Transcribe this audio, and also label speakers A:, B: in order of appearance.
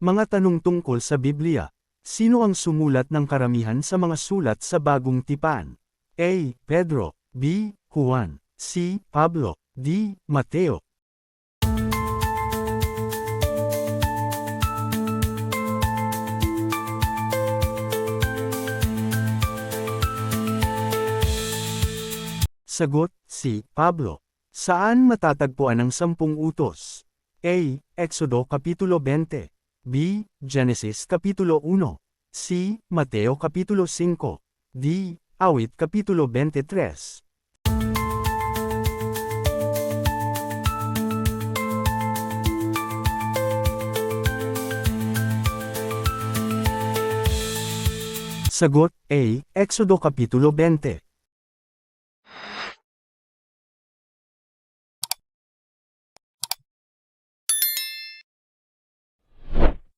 A: Mga tanong tungkol sa Biblia. Sino ang sumulat ng karamihan sa mga sulat sa Bagong Tipan? A. Pedro. B. Juan. C. Pablo. D. Mateo. Sagot, si Pablo. Saan matatagpuan ang sampung utos? A. Exodo Kapitulo 20. B. Genesis Kapitulo 1. C. Mateo Kapitulo 5. D. Awit Kapitulo 23. Sagot A. Exodo Kapitulo 20.